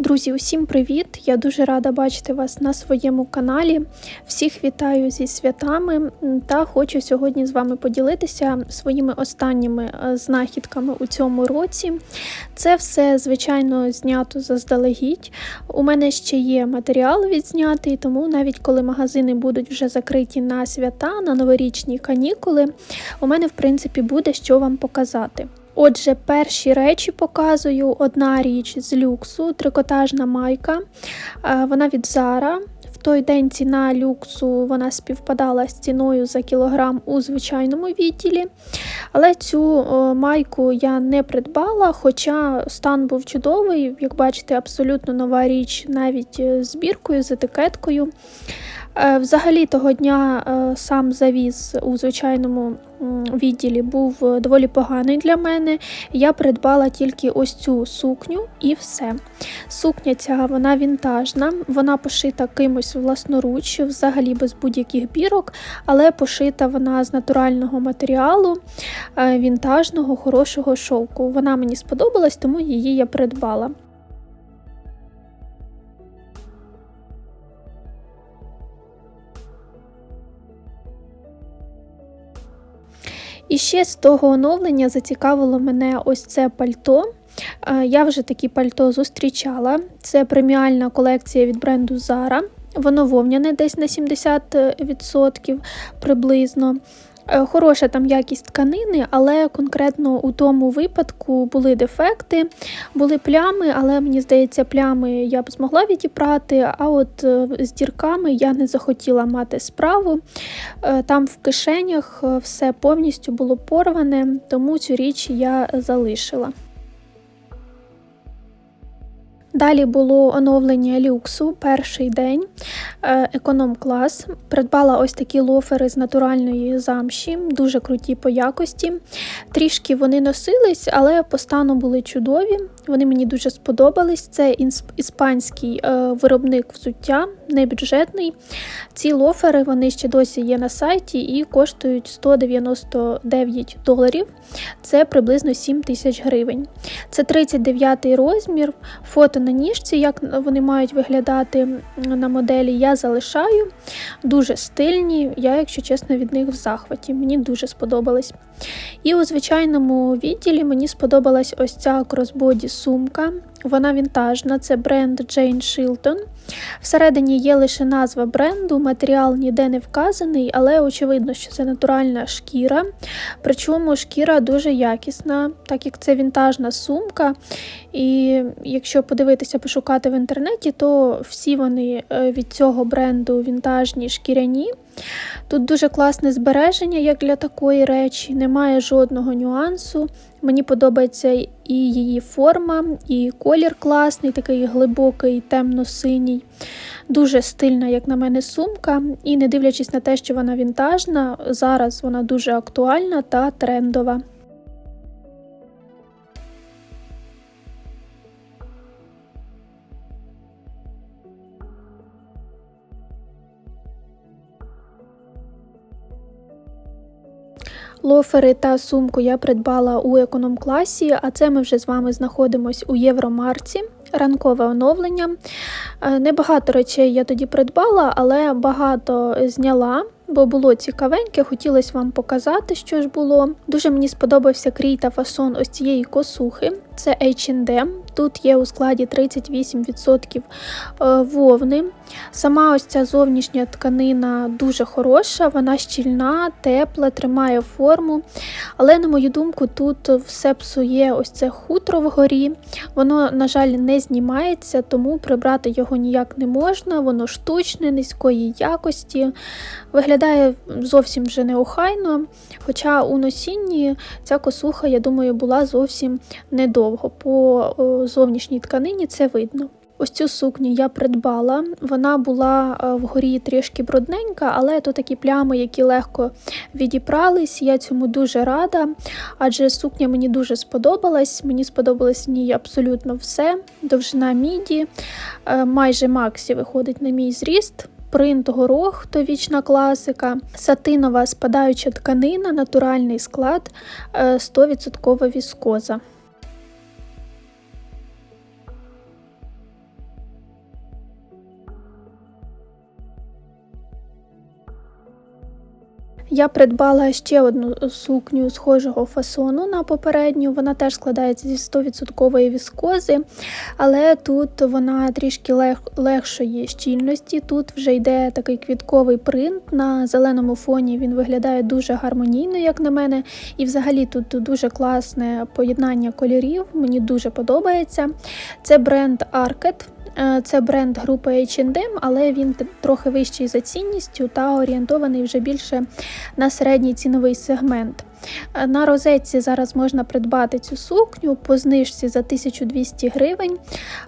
Друзі, усім привіт! Я дуже рада бачити вас на своєму каналі. Всіх вітаю зі святами та хочу сьогодні з вами поділитися своїми останніми е, знахідками у цьому році. Це все, звичайно, знято заздалегідь. У мене ще є матеріал відзнятий, тому навіть коли магазини будуть вже закриті на свята, на новорічні канікули, у мене, в принципі, буде що вам показати. Отже, перші речі показую. Одна річ з люксу, трикотажна майка. Е, вона від Zara. В той день ціна люксу вона співпадала з ціною за кілограм у звичайному відділі. Але цю майку я не придбала, хоча стан був чудовий, як бачите, абсолютно нова річ, навіть з збіркою, з етикеткою. Е, взагалі того дня е, сам завіз у звичайному відділі був е, доволі поганий для мене. Я придбала тільки ось цю сукню і все. Сукня ця вона вінтажна, вона пошита кимось власноруч, взагалі без будь-яких бірок, але пошита вона з натурального матеріалу, вінтажного, хорошого шовку. Вона мені сподобалась, тому її я придбала. І ще з того оновлення зацікавило мене ось це пальто. Е, я вже такі пальто зустрічала. Це преміальна колекція від бренду Zara. Воно вовняне десь на 70% приблизно. Е, хороша там якість тканини, але конкретно у тому випадку були дефекти, були плями, але мені здається, плями я б змогла відібрати, а от е, з дірками я не захотіла мати справу. Е, там в кишенях все повністю було порване, тому цю річ я залишила. Далі було оновлення люксу перший день, е, економ-клас. Придбала ось такі лофери з натуральної замші, дуже круті по якості. Трішки вони носились, але по стану були чудові. Вони мені дуже сподобались. Це іспанський е, виробник взуття, небюджетний. Ці лофери вони ще досі є на сайті і коштують 199 доларів. Це приблизно 7 тисяч гривень. Це 39 розмір, фото на ніжці, як вони мають виглядати на моделі, я залишаю. Дуже стильні, я, якщо чесно, від них в захваті. Мені дуже сподобались. І у звичайному відділі мені сподобалась ось ця кросбоді сумка. Вона вінтажна, це бренд Jane Shilton. Всередині є лише назва бренду, матеріал ніде не вказаний, але очевидно, що це натуральна шкіра. Причому шкіра дуже якісна, так як це вінтажна сумка. І якщо подивитися, пошукати в інтернеті, то всі вони е, від цього бренду вінтажні шкіряні. Тут дуже класне збереження, як для такої речі, немає жодного нюансу. Мені подобається і її форма, і колір класний, такий глибокий, темно-синій. Дуже стильна, як на мене, сумка. І не дивлячись на те, що вона вінтажна, зараз вона дуже актуальна та трендова. Лофери та сумку я придбала у економ-класі, а це ми вже з вами знаходимось у Євромарці. Ранкове оновлення. Е, небагато речей я тоді придбала, але багато зняла бо було цікавеньке, хотілося вам показати, що ж було. Дуже мені сподобався крій та фасон ось цієї косухи. Це H&M. Тут є у складі 38% е, вовни. Сама ось ця зовнішня тканина дуже хороша, вона щільна, тепла, тримає форму. Але, на мою думку, тут все псує ось це хутро вгорі. Воно, на жаль, не знімається, тому прибрати його ніяк не можна, воно штучне, низької якості. Виглядає зовсім вже неохайно, хоча у носінні ця косуха, я думаю, була зовсім недовго. По зовнішній тканині це видно. Ось цю сукню я придбала. Вона була е, вгорі трішки брудненька, але то такі плями, які легко відіпрались. Я цьому дуже рада, адже сукня мені дуже сподобалась. Мені сподобалось в ній абсолютно все. Довжина міді, е, майже максі виходить на мій зріст принт горох то вічна класика, сатинова спадаюча тканина, натуральний склад, 100% е, віскоза. Я придбала ще одну сукню схожого фасону на попередню. Вона теж складається зі 100% віскози, але тут вона трішки лег, легшої щільності. Тут вже йде такий квітковий принт. На зеленому фоні він виглядає дуже гармонійно, як на мене. І взагалі тут дуже класне поєднання кольорів. Мені дуже подобається. Це бренд Arket. Е, це бренд групи H&M, але він трохи вищий за цінністю та орієнтований вже більше на середній ціновий сегмент. Е, на розетці зараз можна придбати цю сукню по знижці за 1200 гривень,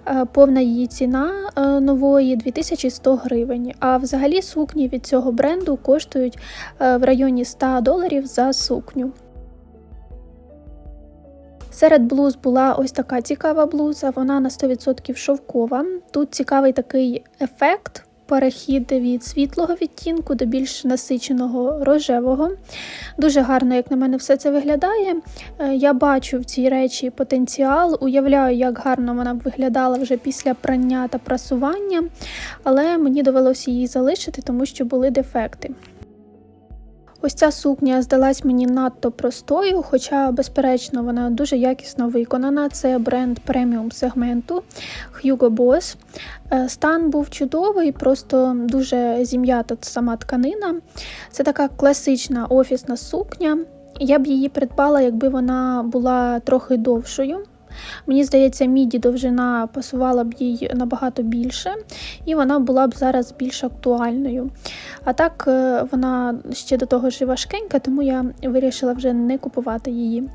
е, повна її ціна нової 2100 гривень. А взагалі сукні від цього бренду коштують в районі 100 доларів за сукню. Серед блуз була ось така цікава блуза, вона на 100% шовкова. Тут цікавий такий ефект. Перехід від світлого відтінку до більш насиченого рожевого. Дуже гарно, як на мене, все це виглядає. Е, я бачу в цій речі потенціал, уявляю, як гарно вона б виглядала вже після прання та прасування, але мені довелося її залишити, тому що були дефекти. Ось ця сукня здалась мені надто простою, хоча, безперечно, вона дуже якісно виконана. Це бренд преміум сегменту Hugo Boss. Е, стан був чудовий, просто дуже зім'ята сама тканина. Це така класична офісна сукня. Я б її придбала, якби вона була трохи довшою. Мені здається, міді довжина пасувала б їй набагато більше, і вона була б зараз більш актуальною. А так, е, вона ще до того ж важкенька, тому я вирішила вже не купувати її.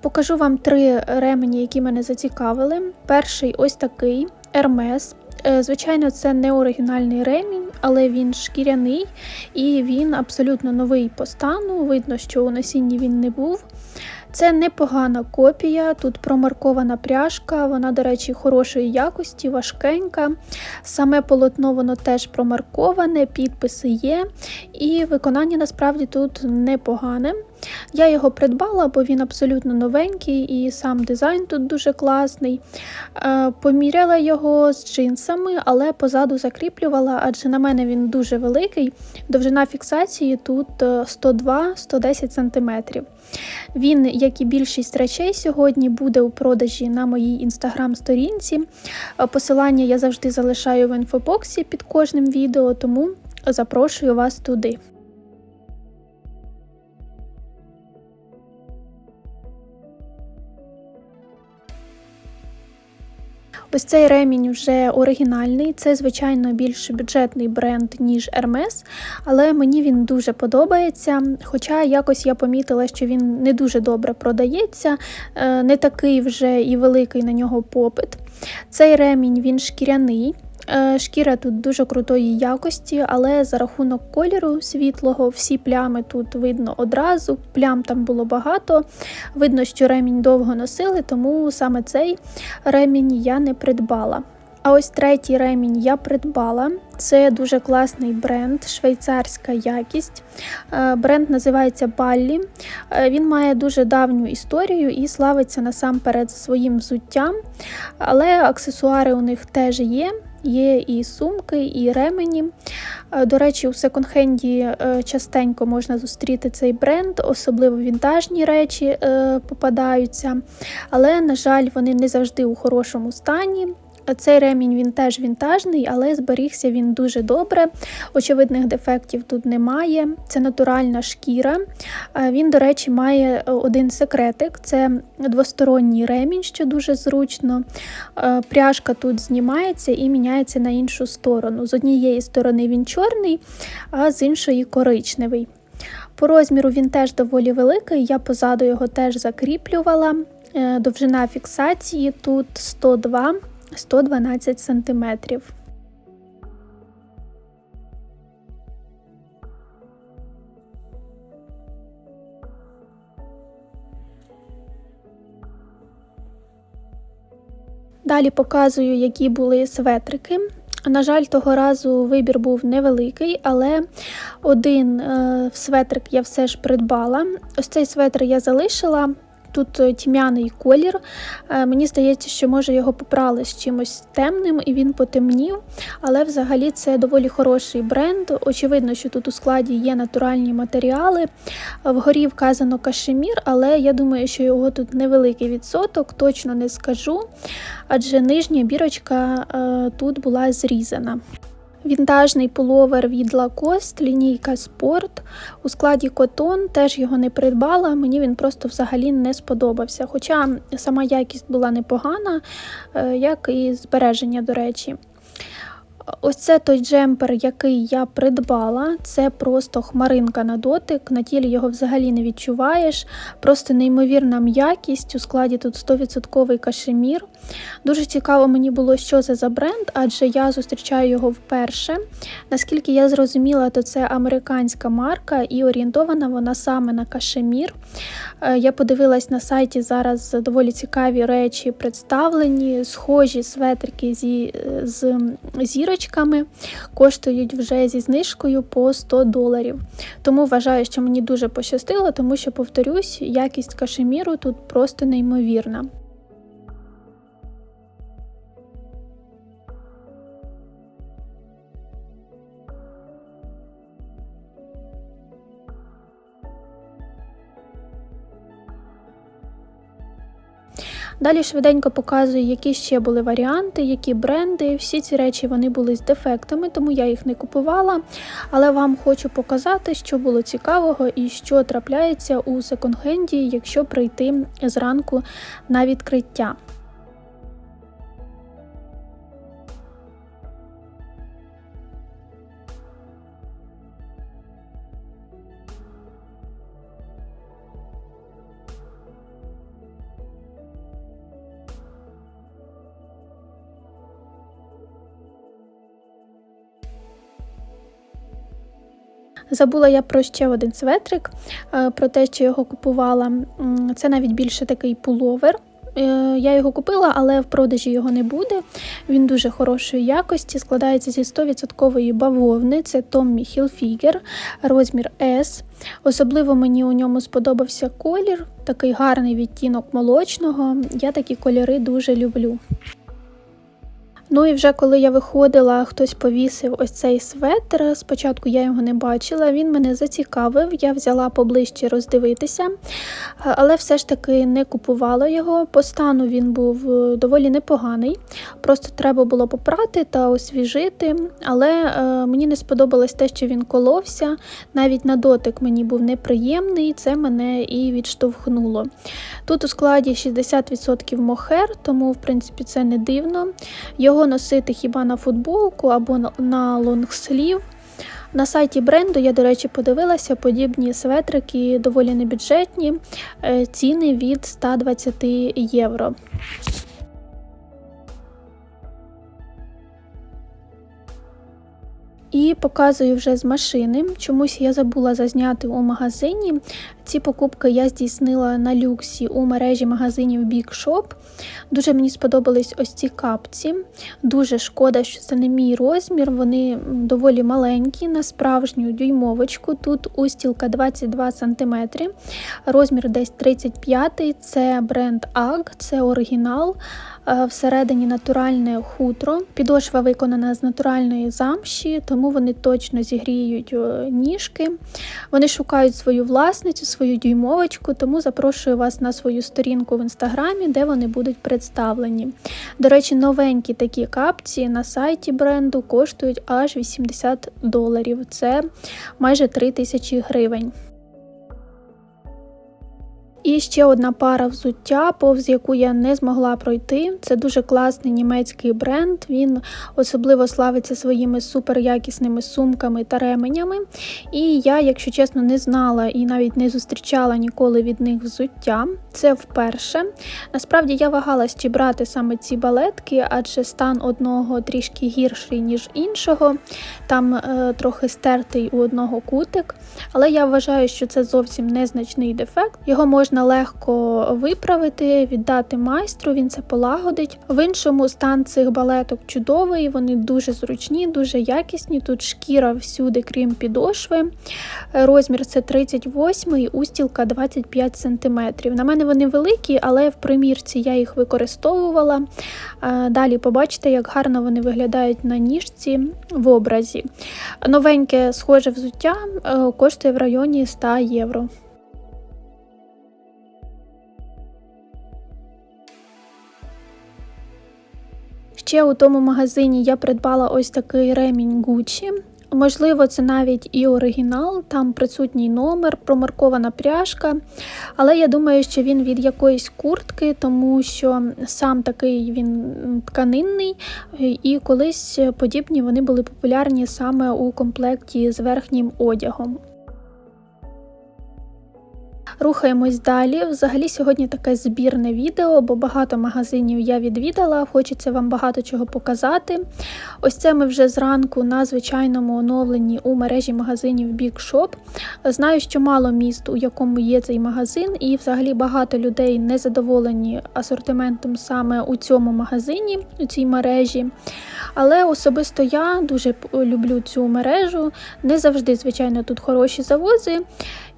Покажу вам три ремені, які мене зацікавили. Перший ось такий Hermes. Е, звичайно, це не оригінальний ремінь, але він шкіряний і він абсолютно новий по стану. Видно, що у насінні він не був. Це непогана копія, тут промаркована пряжка, вона, до речі, хорошої якості, важкенька. Саме полотно воно теж промарковане, підписи є, і виконання насправді тут непогане. Я його придбала, бо він абсолютно новенький і сам дизайн тут дуже класний. Е, поміряла його з джинсами, але позаду закріплювала, адже на мене він дуже великий. Довжина фіксації тут 102-110 е, см. Він, як і більшість речей, сьогодні буде у продажі на моїй інстаграм-сторінці. Е, посилання я завжди залишаю в інфобоксі під кожним відео, тому запрошую вас туди. Ось цей ремінь вже оригінальний, це, звичайно, більш бюджетний бренд, ніж Hermes, але мені він дуже подобається. Хоча якось я помітила, що він не дуже добре продається, е, не такий вже і великий на нього попит. Цей ремінь він шкіряний. Е, шкіра тут дуже крутої якості, але за рахунок кольору світлого всі плями тут видно одразу. Плям там було багато. Видно, що ремінь довго носили, тому саме цей ремінь я не придбала. А ось третій ремінь я придбала. Це дуже класний бренд, швейцарська якість. Е, бренд називається Баллі. Е, він має дуже давню історію і славиться насамперед своїм взуттям, але аксесуари у них теж є. Є і сумки, і ремені. Е, до речі, у секонд-хенді е, частенько можна зустріти цей бренд, особливо вінтажні речі е, попадаються. Але, на жаль, вони не завжди у хорошому стані. Цей ремінь він теж вінтажний, але зберігся він дуже добре. Очевидних дефектів тут немає. Це натуральна шкіра. Він, до речі, має е, один секретик це двосторонній ремінь, що дуже зручно. Пряжка тут знімається і міняється на іншу сторону. З однієї сторони він чорний, а з іншої коричневий. По розміру він теж доволі великий, я позаду його теж закріплювала. Е, довжина фіксації тут 102 112 сантиметрів. Далі показую, які були светрики. На жаль, того разу вибір був невеликий, але один е, светрик я все ж придбала. Ось цей светр я залишила. Тут е, тьмяний колір. Е, мені здається, що може його попрали з чимось темним і він потемнів. Але взагалі це доволі хороший бренд. Очевидно, що тут у складі є натуральні матеріали. Вгорі вказано кашемір, але я думаю, що його тут невеликий відсоток, точно не скажу. Адже нижня бірочка е, тут була зрізана. Вінтажний пуловер від Lacoste, лінійка Спорт. У складі котон теж його не придбала, мені він просто взагалі не сподобався. Хоча сама якість була непогана, е, як і збереження, до речі. Ось це той джемпер, який я придбала. Це просто хмаринка на дотик. На тілі його взагалі не відчуваєш. Просто неймовірна м'якість. У складі тут 100% кашемір. Дуже цікаво мені було, що це за бренд, адже я зустрічаю його вперше. Наскільки я зрозуміла, то це американська марка і орієнтована вона саме на кашемір. Е, я подивилась на сайті зараз доволі цікаві речі представлені, схожі светрики зі, е, з зірочками коштують вже зі знижкою по 100 доларів. Тому вважаю, що мені дуже пощастило, тому що, повторюсь, якість кашеміру тут просто неймовірна. Далі швиденько показую, які ще були варіанти, які бренди. Всі ці речі вони були з дефектами, тому я їх не купувала. Але вам хочу показати, що було цікавого і що трапляється у секонд-хенді, якщо прийти зранку на відкриття. Забула я про ще один светрик, е, про те, що його купувала. Це навіть більше такий пуловер. Е, я його купила, але в продажі його не буде. Він дуже хорошої якості, складається зі 100% бавовни. Це Tommy Hilfiger, розмір S. Особливо мені у ньому сподобався колір, такий гарний відтінок молочного. Я такі кольори дуже люблю. Ну і вже коли я виходила, хтось повісив ось цей светр. Спочатку я його не бачила, він мене зацікавив, я взяла поближче роздивитися, але все ж таки не купувала його. По стану він був е, доволі непоганий. Просто треба було попрати та освіжити. Але е, мені не сподобалось те, що він коловся. Навіть на дотик мені був неприємний, це мене і відштовхнуло. Тут у складі 60% мохер, тому в принципі це не дивно. Його його носити хіба на футболку або на лонгслів. На сайті бренду я, до речі, подивилася подібні светрики доволі небюджетні, е, ціни від 120 євро. І показую вже з машини. Чомусь я забула зазняти у магазині. Ці покупки я здійснила на люксі у мережі магазинів Big Shop. Дуже мені сподобались ось ці капці. Дуже шкода, що це не мій розмір. Вони доволі маленькі, на справжню дюймовочку. Тут устілка 22 см, розмір десь 35 Це бренд AG, це оригінал. Всередині натуральне хутро. Підошва виконана з натуральної замші, тому вони точно зігріють ніжки. Вони шукають свою власницю свою дюймовочку, тому запрошую вас на свою сторінку в інстаграмі, де вони будуть представлені. До речі, новенькі такі капці на сайті бренду коштують аж 80 доларів. Це майже 3 тисячі гривень. І ще одна пара взуття, повз яку я не змогла пройти. Це дуже класний німецький бренд. Він особливо славиться своїми суперякісними сумками та ременями. І я, якщо чесно, не знала і навіть не зустрічала ніколи від них взуття. Це вперше. Насправді я вагалась, чи брати саме ці балетки, адже стан одного трішки гірший, ніж іншого. Там е, трохи стертий у одного кутик. Але я вважаю, що це зовсім незначний дефект. Його можна можна легко виправити, віддати майстру, він це полагодить. В іншому стан цих балеток чудовий, вони дуже зручні, дуже якісні. Тут шкіра всюди, крім підошви. Розмір це 38 і устілка 25 см. На мене вони великі, але в примірці я їх використовувала. Далі побачите, як гарно вони виглядають на ніжці в образі. Новеньке схоже взуття е, коштує в районі 100 євро. Ще у тому магазині я придбала ось такий ремінь Gucci. Можливо, це навіть і оригінал, там присутній номер, промаркована пряжка. Але я думаю, що він від якоїсь куртки, тому що сам такий він тканинний, і колись подібні вони були популярні саме у комплекті з верхнім одягом. Рухаємось далі. Взагалі, сьогодні таке збірне відео, бо багато магазинів я відвідала, хочеться вам багато чого показати. Ось це ми вже зранку на звичайному оновленні у мережі магазинів Big Shop. Знаю, що мало міст, у якому є цей магазин, і взагалі багато людей не задоволені асортиментом саме у цьому магазині, у цій мережі. Але особисто я дуже люблю цю мережу. Не завжди, звичайно, тут хороші завози.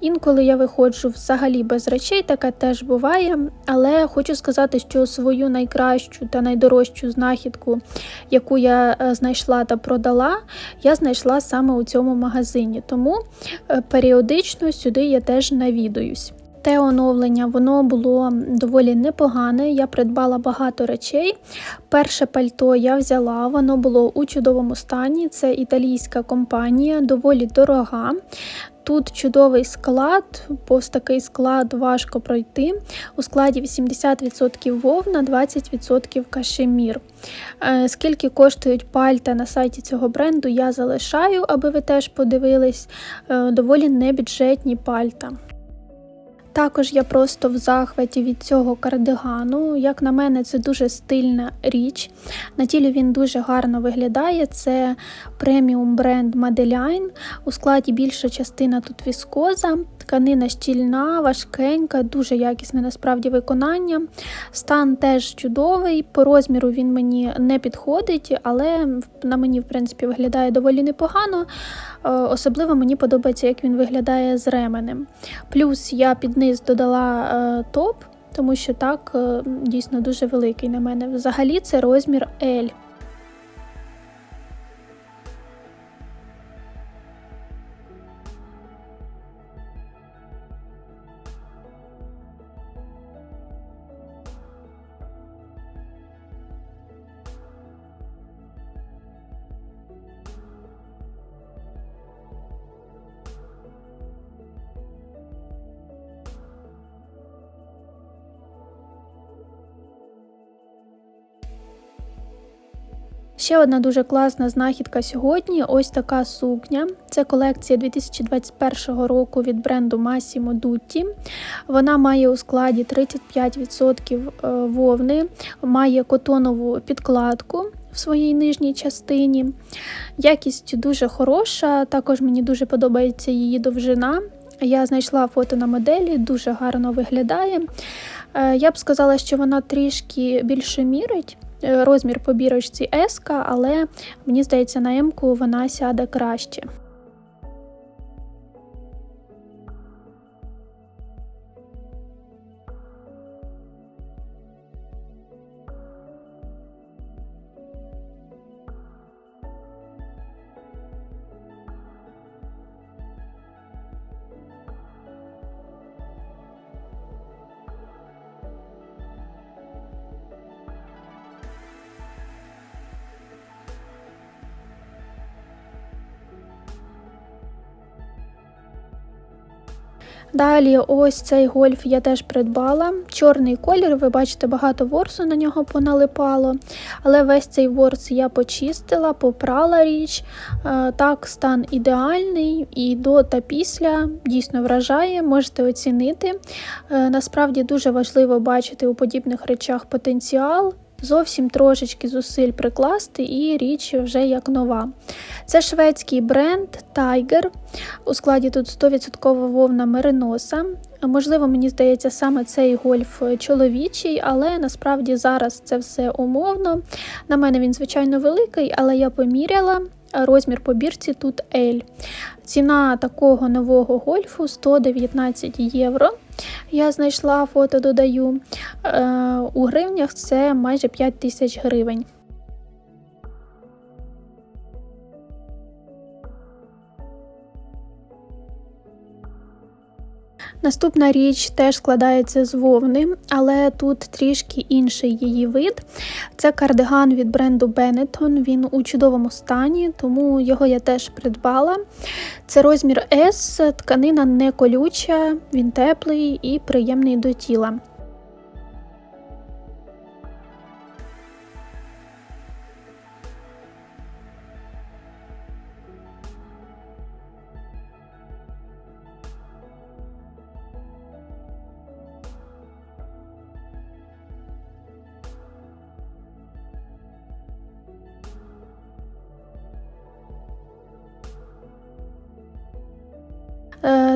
Інколи я виходжу взагалі без речей, таке теж буває. Але хочу сказати, що свою найкращу та найдорожчу знахідку, яку я е, знайшла та продала, я знайшла саме у цьому магазині. Тому е, періодично сюди я теж навідуюсь. Те оновлення воно було доволі непогане. Я придбала багато речей. Перше пальто я взяла, воно було у чудовому стані. Це італійська компанія, доволі дорога. Тут чудовий склад, повз такий склад важко пройти. У складі 80% вовна, 20% кашемір. Е, скільки коштують пальта на сайті цього бренду, я залишаю, аби ви теж подивились. Е, доволі небюджетні пальта. Також я просто в захваті від цього кардигану. Як на мене, це дуже стильна річ. На тілі він дуже гарно виглядає. Це преміум бренд Madeline. У складі більша частина тут віскоза, тканина щільна, важкенька, дуже якісне насправді виконання. Стан теж чудовий, по розміру він мені не підходить, але на мені, в принципі, виглядає доволі непогано. Е, особливо мені подобається, як він виглядає з ременем. Плюс я під низ додала е, топ, тому що так е, дійсно дуже великий на мене. Взагалі це розмір L. Ще одна дуже класна знахідка сьогодні ось така сукня. Це колекція 2021 року від бренду Massimo Dutti. Вона має у складі 35% е, вовни, має котонову підкладку в своїй нижній частині. Якість дуже хороша, також мені дуже подобається її довжина. Я знайшла фото на моделі, дуже гарно виглядає. Е, я б сказала, що вона трішки більше мірить. Е, розмір по бірочці S, але мені здається, на М вона сяде краще. Далі, ось цей гольф я теж придбала. Чорний колір, ви бачите, багато ворсу на нього поналипало. Але весь цей ворс я почистила, попрала річ. Е, так, стан ідеальний і до та після дійсно вражає, можете оцінити. Е, насправді дуже важливо бачити у подібних речах потенціал. Зовсім трошечки зусиль прикласти, і річ вже як нова. Це шведський бренд Tiger. У складі тут 100% вовна мериноса. Можливо, мені здається, саме цей гольф чоловічий, але насправді зараз це все умовно. На мене він, звичайно, великий, але я поміряла. Розмір по бірці тут L. Ціна такого нового гольфу 119 євро. Я знайшла фото, додаю. Е, у гривнях це майже 5 тисяч гривень. Наступна річ теж складається з вовни, але тут трішки інший її вид. Це кардиган від бренду Benetton. Він у чудовому стані, тому його я теж придбала. Це розмір S, тканина не колюча, він теплий і приємний до тіла.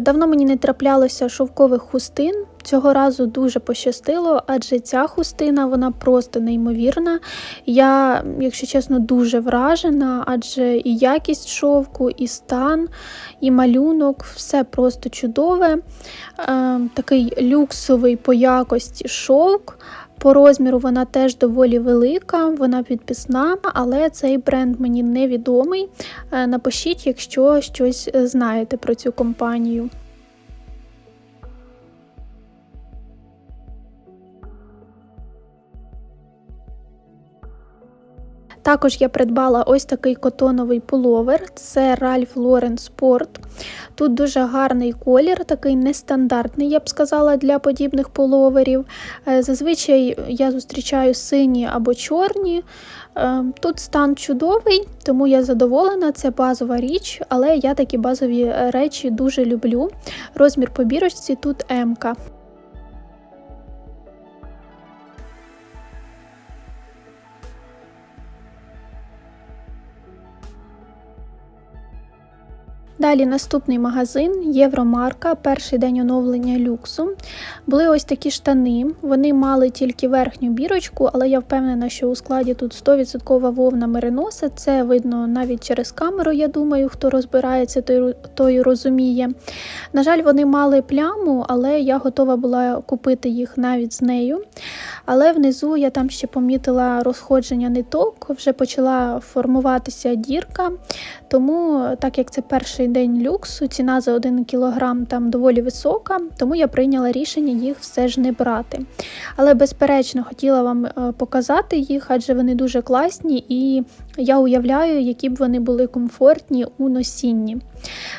Давно мені не траплялося шовкових хустин. Цього разу дуже пощастило, адже ця хустина вона просто неймовірна. Я, якщо чесно, дуже вражена, адже і якість шовку, і стан, і малюнок все просто чудове. Е, такий люксовий по якості шовк. По розміру вона теж доволі велика, вона підписна, але цей бренд мені невідомий. Е, напишіть, якщо щось знаєте про цю компанію. Також я придбала ось такий котоновий пуловер, це Ralph Lauren Sport. Тут дуже гарний колір, такий нестандартний, я б сказала, для подібних пуловерів. Е, зазвичай я зустрічаю сині або чорні. Е, тут стан чудовий, тому я задоволена, це базова річ, але я такі базові речі дуже люблю. Розмір по бірочці тут М. Далі наступний магазин Євромарка, перший день оновлення люксу. Були ось такі штани. Вони мали тільки верхню бірочку, але я впевнена, що у складі тут 100% вовна мериноса. Це видно навіть через камеру, я думаю, хто розбирається, той, розуміє. На жаль, вони мали пляму, але я готова була купити їх навіть з нею. Але внизу я там ще помітила розходження ниток, вже почала формуватися дірка. Тому, так як це перший день люксу, ціна за 1 кілограм там доволі висока, тому я прийняла рішення їх все ж не брати. Але, безперечно, хотіла вам е, показати їх, адже вони дуже класні, і я уявляю, які б вони були комфортні у носінні.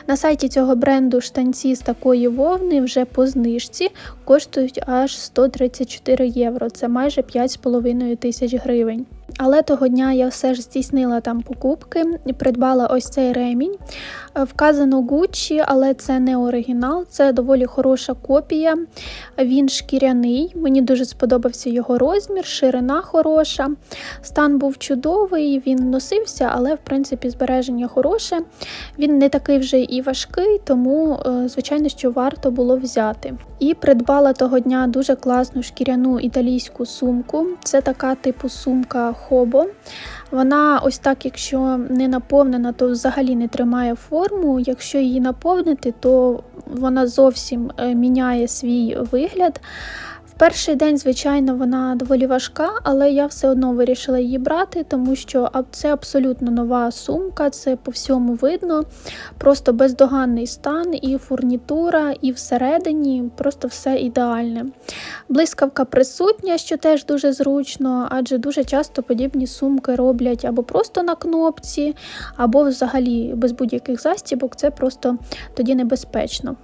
На сайті цього бренду штанці з такої вовни вже по знижці коштують аж 134 євро. Це майже 5,5 тисяч гривень. Але того дня я все ж здійснила там покупки придбала ось цей ремінь. Вказано Gucci, але це не оригінал, це доволі хороша копія. Він шкіряний, мені дуже сподобався його розмір, ширина хороша. Стан був чудовий, він носився, але в принципі збереження хороше. Він не такий вже і важкий, тому, е, звичайно, що варто було взяти. І придбала того дня дуже класну шкіряну італійську сумку. Це така типу сумка хобо. Вона ось так, якщо не наповнена, то взагалі не тримає форму. Якщо її наповнити, то вона зовсім е, міняє свій вигляд. Перший день, звичайно, вона доволі важка, але я все одно вирішила її брати, тому що це абсолютно нова сумка, це по всьому видно. Просто бездоганний стан, і фурнітура, і всередині просто все ідеальне. Блискавка присутня, що теж дуже зручно, адже дуже часто подібні сумки роблять або просто на кнопці, або взагалі без будь-яких застібок, це просто тоді небезпечно.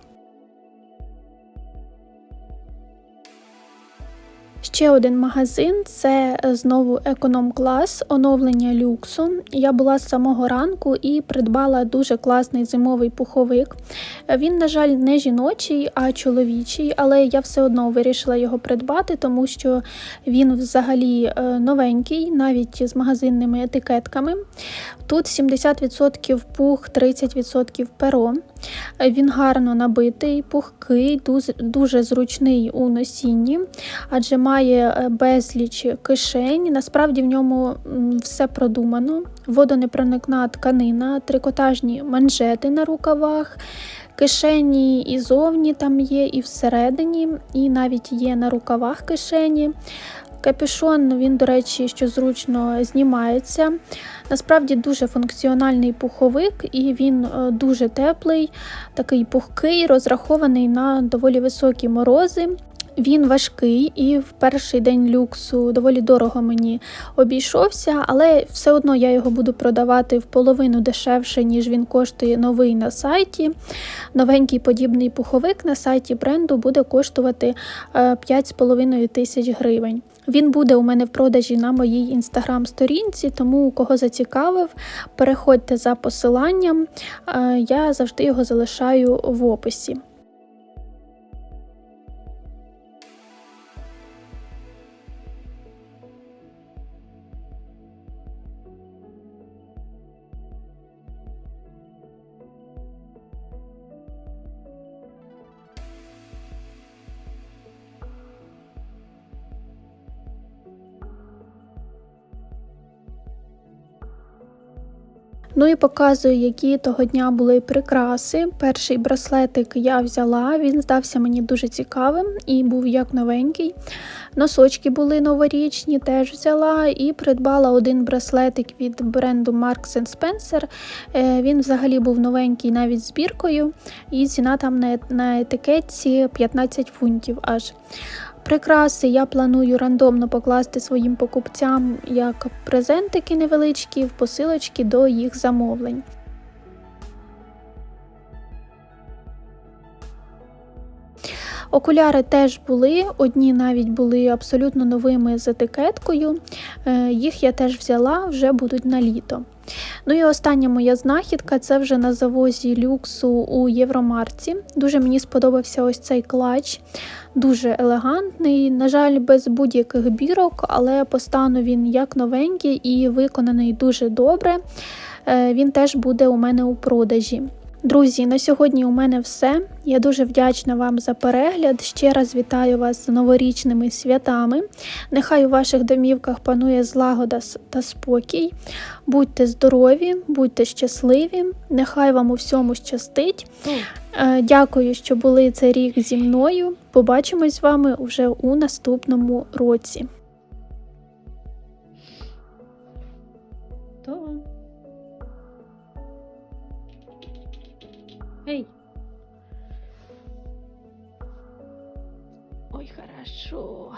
Ще один магазин це е, знову економ-клас, оновлення люксу. Я була з самого ранку і придбала дуже класний зимовий пуховик. Він, на жаль, не жіночий, а чоловічий, але я все одно вирішила його придбати, тому що він взагалі е, новенький, навіть з магазинними етикетками. Тут 70% пух, 30% перо. Він гарно набитий, пухкий, дуже, дуже зручний у носінні, адже має е, безліч кишень. Насправді в ньому все продумано. Водонепроникна тканина, трикотажні манжети на рукавах. Кишені і зовні там є, і всередині, і навіть є на рукавах кишені. Капюшон, він, до речі, що зручно знімається. Насправді дуже функціональний пуховик, і він е, дуже теплий, такий пухкий, розрахований на доволі високі морози. Він важкий і в перший день люксу доволі дорого мені обійшовся, але все одно я його буду продавати в половину дешевше, ніж він коштує новий на сайті. Новенький подібний пуховик на сайті бренду буде коштувати е, 5,5 тисяч гривень. Він буде у мене в продажі на моїй інстаграм-сторінці, тому кого зацікавив, переходьте за посиланням. Е, Я завжди його залишаю в описі. Ну і показую, які того дня були прикраси. Перший браслетик я взяла, він здався мені дуже цікавим і був як новенький. Носочки були новорічні, теж взяла і придбала один браслетик від бренду Marks Spencer. Е, Він взагалі був новенький навіть з біркою, і ціна там на етикетці 15 фунтів аж. Прикраси я планую рандомно покласти своїм покупцям як презентики невеличкі в посилочки до їх замовлень. Окуляри теж були, одні навіть були абсолютно новими з етикеткою. Е, Їх я теж взяла, вже будуть на літо. Ну і остання моя знахідка це вже на завозі люксу у Євромарці. Дуже мені сподобався ось цей клач, дуже елегантний. На жаль, без будь-яких бірок, але по стану він як новенький і виконаний дуже добре. Е, Він теж буде у мене у продажі. Друзі, на сьогодні у мене все. Я дуже вдячна вам за перегляд. Ще раз вітаю вас з новорічними святами. Нехай у ваших домівках панує злагода та спокій. Будьте здорові, будьте щасливі, нехай вам у всьому щастить. Е, Дякую, що були цей рік зі мною. Побачимось з вами уже у наступному році. Эй. Ой, хорошо.